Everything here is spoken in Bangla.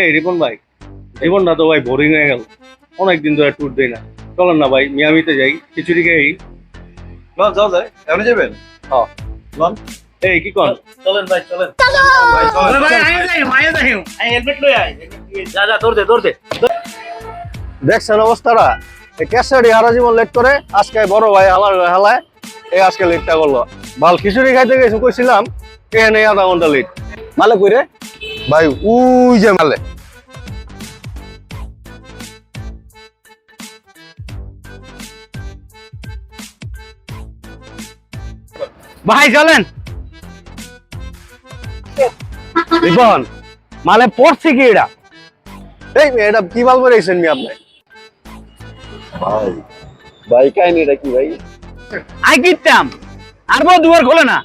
এই রিপন ভাই। জীবনটা তো ভাই বোরিং হয়ে গেল। অনেকদিন ধরে ট্যুর দেই না। চলেন না ভাই মিয়ামিতে যাই। খিচুড়ি খেয়ে লন যাও যায় এমনি যাবেন? হ্যাঁ। লন। এই কি কন? চলেন ভাই চলেন। ভাই চলেন যা যা তোর দে তোর দে। দেখছেন অবস্থাটা? এই ক্যাসারি হারা জীবন লেট করে। আজকে বড় ভাই হালার হালায় এই আজকে লেটটা করল। ভালো খিচুড়ি খাইতে গেছি কইছিলাম এখানে আধা ঘণ্টা লেট মালে কই রে? ভাই উই যে মালে। ভাই চলেন। রিপন মালে পড়ছে কি এটা? এই এটা কি বাল বেরিয়েছেন মি আপনি? ভাই ভাই কাহিনীটা কি ভাই? আই কিতাম আর বউ দুয়ার খোলে না।